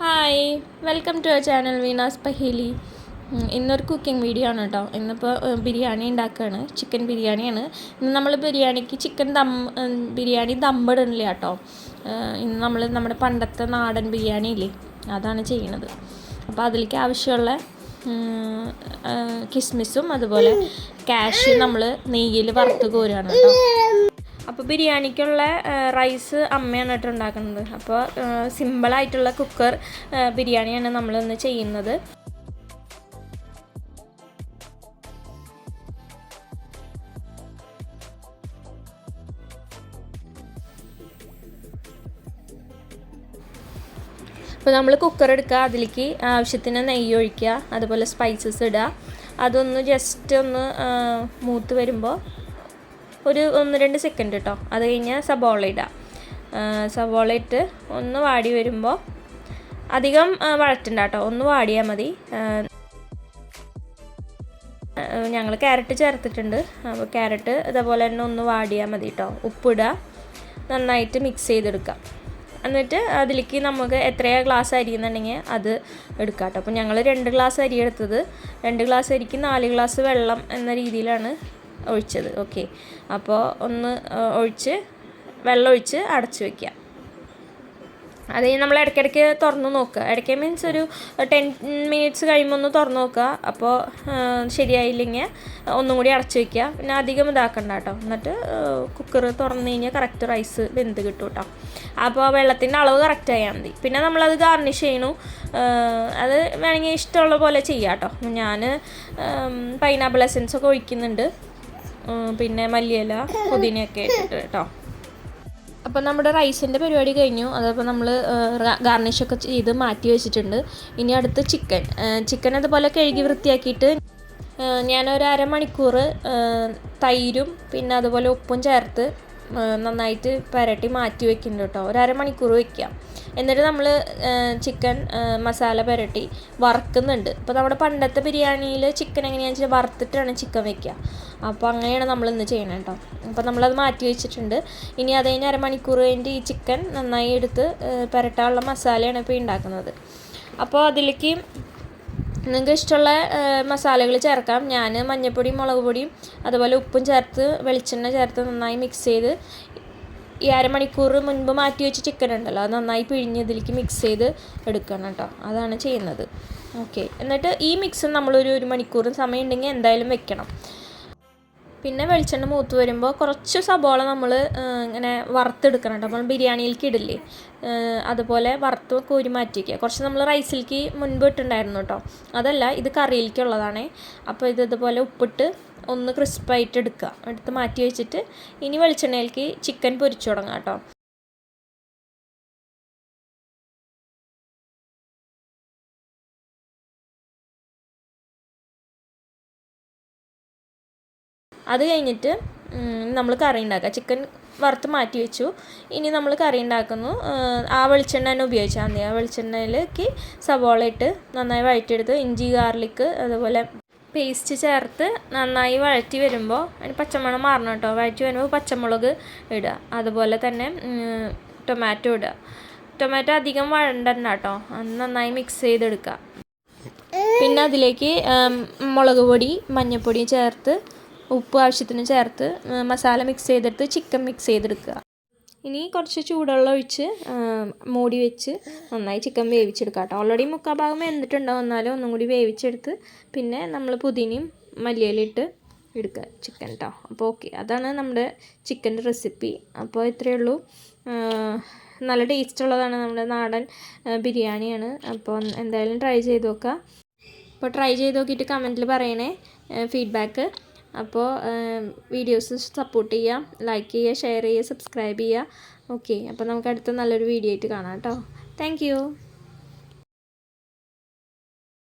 Hi welcome to our channel Veena's Paheli ഇന്നൊരു cooking video ആണ് കേട്ടോ ഇന്നിപ്പോൾ ബിരിയാണി ഉണ്ടാക്കുകയാണ് ചിക്കൻ ബിരിയാണിയാണ് ഇന്ന് നമ്മൾ ബിരിയാണിക്ക് ചിക്കൻ ദം ബിരിയാണി ദമ്മിടണില്ല കേട്ടോ ഇന്ന് നമ്മൾ നമ്മുടെ പണ്ടത്തെ നാടൻ ബിരിയാണി ഇല്ലേ അതാണ് ചെയ്യണത്. അപ്പോൾ അതിലേക്ക് ആവശ്യമുള്ള കിസ്മിസും അതുപോലെ കാഷ്യൂ നമ്മൾ നെയ്യിൽ വറുത്ത് കോരുകയാണ് കേട്ടോ അപ്പോൾ ബിരിയാണിക്കുള്ള റൈസ് അമ്മയാണ് കേട്ടോ ഉണ്ടാക്കുന്നത്. അപ്പോൾ സിമ്പിളായിട്ടുള്ള കുക്കർ ബിരിയാണിയാണ് നമ്മളിന്ന് ചെയ്യുന്നത്. അപ്പോൾ നമ്മൾ കുക്കർ എടുക്കുക അതിലേക്ക് ആവശ്യത്തിന് നെയ്യ് ഒഴിക്കുക അതുപോലെ സ്പൈസസ് ഇടുക. അതൊന്ന് ജസ്റ്റ് ഒന്ന് മൂത്ത് വരുമ്പോൾ ഒരു ഒന്ന് രണ്ട് സെക്കൻഡ് കേട്ടോ അത് കഴിഞ്ഞാൽ സബോള ഇടുക സബോള ഇട്ട് ഒന്ന് വാടി വരുമ്പോൾ അധികം വഴറ്റണ്ട കേട്ടോ ഒന്ന് വാടിയാൽ മതി. ഞങ്ങൾ ക്യാരറ്റ് ചേർത്തിട്ടുണ്ട്. അപ്പോൾ ക്യാരറ്റ് ഇതേപോലെ തന്നെ ഒന്ന് വാടിയാൽ മതി കേട്ടോ ഉപ്പിടുക നന്നായിട്ട് മിക്സ് ചെയ്തെടുക്കാം. എന്നിട്ട് അതിലേക്ക് നമുക്ക് എത്രയാ ഗ്ലാസ് അരി എന്നുണ്ടെങ്കിൽ അത് എടുക്കാം കേട്ടോ അപ്പോൾ ഞങ്ങൾ രണ്ട് ഗ്ലാസ് അരി എടുത്തത്. രണ്ട് ഗ്ലാസ് അരിക്ക് നാല് ഗ്ലാസ് വെള്ളം എന്ന രീതിയിലാണ് ഒഴിച്ചത്. ഓക്കെ. അപ്പോൾ ഒന്ന് ഒഴിച്ച് വെള്ളം ഒഴിച്ച് അടച്ച് വയ്ക്കുക അത് നമ്മൾ ഇടയ്ക്കിടയ്ക്ക് തുറന്ന് നോക്കുക. ഇടയ്ക്ക് മീൻസ് ഒരു ടെൻ മിനിറ്റ്സ് കഴിയുമ്പോൾ ഒന്ന് തുറന്ന് നോക്കുക. അപ്പോൾ ശരിയായില്ലെങ്കിൽ ഒന്നും കൂടി അടച്ച് വയ്ക്കുക പിന്നെ അധികം ഇതാക്കണ്ട കേട്ടോ എന്നിട്ട് കുക്കർ തുറന്ന് കഴിഞ്ഞാൽ കറക്റ്റ് റൈസ് വെന്ത് കിട്ടും കേട്ടോ അപ്പോൾ വെള്ളത്തിന്റെ അളവ് കറക്റ്റ് ആയാൽ മതി. പിന്നെ നമ്മളത് ഗാർണിഷ് ചെയ്യണു. അത് വേണമെങ്കിൽ ഇഷ്ടമുള്ള പോലെ ചെയ്യാം കേട്ടോ ഞാൻ പൈനാപ്പിൾ എസൻസ് ഒക്കെ ഒഴിക്കുന്നുണ്ട്. പിന്നെ മല്ലിയില പുതിനയൊക്കെ ഇട്ടിട്ട് കേട്ടോ. അപ്പോൾ നമ്മുടെ റൈസിന്റെ പരിപാടി കഴിഞ്ഞു. അതപ്പോൾ നമ്മൾ ഗാർണിഷൊക്കെ ചെയ്ത് മാറ്റി വെച്ചിട്ടുണ്ട്. ഇനി അടുത്ത് ചിക്കൻ. ചിക്കൻ അതുപോലെ കഴുകി വൃത്തിയാക്കിയിട്ട് ഞാനൊരു അരമണിക്കൂർ തൈരും പിന്നെ അതുപോലെ ഉപ്പും ചേർത്ത് നന്നായിട്ട് പുരട്ടി മാറ്റി വെക്കുന്നുണ്ട് കേട്ടോ. ഒരു അരമണിക്കൂർ വെക്കാം എന്നിട്ട് നമ്മൾ ചിക്കൻ മസാല പുരട്ടി വറക്കുന്നുണ്ട്. ഇപ്പോൾ നമ്മുടെ പണ്ടത്തെ ബിരിയാണിയിൽ ചിക്കൻ എങ്ങനെയാണെന്ന് വെച്ചാൽ വറുത്തിട്ടാണ് ചിക്കൻ വെക്കുക. അപ്പോൾ അങ്ങനെയാണ് നമ്മൾ ഇന്ന് ചെയ്യണം കേട്ടോ. അപ്പോൾ നമ്മളത് മാറ്റി വെച്ചിട്ടുണ്ട്. ഇനി അത് കഴിഞ്ഞ് അരമണിക്കൂർ കഴിഞ്ഞിട്ട് ഈ ചിക്കൻ നന്നായി എടുത്ത് പുരട്ടാനുള്ള മസാലയാണ് ഇപ്പോൾ ഉണ്ടാക്കുന്നത്. അപ്പോൾ അതിലേക്ക് നിങ്ങൾക്ക് ഇഷ്ടമുള്ള മസാലകൾ ചേർക്കാം. ഞാൻ മഞ്ഞൾപ്പൊടിയും മുളക് പൊടിയും അതുപോലെ ഉപ്പും ചേർത്ത് വെളിച്ചെണ്ണ ചേർത്ത് നന്നായി മിക്സ് ചെയ്ത് ഈ അരമണിക്കൂർ മുൻപ് മാറ്റി വെച്ച ചിക്കൻ ഉണ്ടല്ലോ അത് നന്നായി പിഴിഞ്ഞ് ഇതിലേക്ക് മിക്സ് ചെയ്ത് എടുക്കണം കേട്ടോ. അതാണ് ചെയ്യുന്നത്. ഓക്കെ എന്നിട്ട് ഈ മിക്സ് നമ്മളൊരു ഒരു മണിക്കൂറും സമയം ഉണ്ടെങ്കിൽ എന്തായാലും വെക്കണം. പിന്നെ വെളിച്ചെണ്ണ മൂത്ത് വരുമ്പോൾ കുറച്ച് സബോള നമ്മൾ ഇങ്ങനെ വറുത്തെടുക്കണം നമ്മൾ ബിരിയാണിയിലേക്ക് ഇടില്ലേ? അതുപോലെ വറുത്ത് കോരി മാറ്റിക്കുക കുറച്ച് നമ്മൾ റൈസിലേക്ക് മുൻപ് ഇട്ടുണ്ടായിരുന്നു കേട്ടോ അതല്ല ഇത് കറിയിലേക്കുള്ളതാണേ അപ്പോൾ ഇത് ഇതുപോലെ ഉപ്പിട്ട് ഒന്ന് ക്രിസ്പായിട്ട് എടുക്കുക. എടുത്ത് മാറ്റി വെച്ചിട്ട് ഇനി വെളിച്ചെണ്ണയിലേക്ക് ചിക്കൻ പൊരിച്ചു തുടങ്ങാം കേട്ടോ അത് കഴിഞ്ഞിട്ട് നമ്മൾ കറി ഉണ്ടാക്കുക. ചിക്കൻ വറുത്ത് മാറ്റി വെച്ചു. ഇനി നമ്മൾ കറി ഉണ്ടാക്കുന്നു. ആ, വെളിച്ചെണ്ണ തന്നെ ഉപയോഗിച്ചാൽ മതി. ആ വെളിച്ചെണ്ണയിലേക്ക് സവോള ഇട്ട് നന്നായി വഴറ്റിയെടുത്ത് ഇഞ്ചി ഗാർലിക്ക് അതുപോലെ പേസ്റ്റ് ചേർത്ത് നന്നായി വഴറ്റി വരുമ്പോൾ അതിന് പച്ചമുളക് മാറണം കേട്ടോ. വഴറ്റി വരുമ്പോൾ പച്ചമുളക് ഇടുക. അതുപോലെ തന്നെ ടൊമാറ്റോ ഇടുക. ടൊമാറ്റോ അധികം വഴണ്ടെണ്ണ കേട്ടോ. നന്നായി മിക്സ് ചെയ്തെടുക്കുക. പിന്നെ അതിലേക്ക് മുളക് പൊടി മഞ്ഞൾപ്പൊടി ചേർത്ത് ഉപ്പ് ആവശ്യത്തിന് ചേർത്ത് മസാല മിക്സ് ചെയ്തെടുത്ത് ചിക്കൻ മിക്സ് ചെയ്തെടുക്കുക. ഇനി കുറച്ച് ചൂടുവെള്ളം ഒഴിച്ച് മൂടി വെച്ച് നന്നായി ചിക്കൻ വേവിച്ചെടുക്കുക കേട്ടോ. ഓൾറെഡി മുക്കാൽ ഭാഗം വെന്തിട്ടുണ്ടാവും എന്നാലും ഒന്നും കൂടി വേവിച്ചെടുത്ത് പിന്നെ നമ്മൾ പുതിനയും മല്ലിയിലിട്ട് എടുക്കുക ചിക്കൻ കേട്ടോ അപ്പോൾ ഓക്കെ അതാണ് നമ്മുടെ ചിക്കന്റെ റെസിപ്പി അപ്പോൾ ഇത്രയേ ഉള്ളൂ. നല്ല ടേസ്റ്റ് ഉള്ളതാണ് നമ്മുടെ നാടൻ ബിരിയാണിയാണ്. അപ്പോൾ എന്തായാലും ട്രൈ ചെയ്ത് നോക്കുക. അപ്പോൾ ട്രൈ ചെയ്ത് നോക്കിയിട്ട് കമന്റിൽ പറയണേ ഫീഡ്ബാക്ക് അപ്പോൾ വീഡിയോസ് സപ്പോർട്ട് ചെയ്യുക ലൈക്ക് ചെയ്യുക ഷെയർ ചെയ്യുക സബ്സ്ക്രൈബ് ചെയ്യുക. ഓക്കെ അപ്പോൾ നമുക്ക് അടുത്ത നല്ലൊരു വീഡിയോ ആയിട്ട് കാണാം കേട്ടോ. താങ്ക്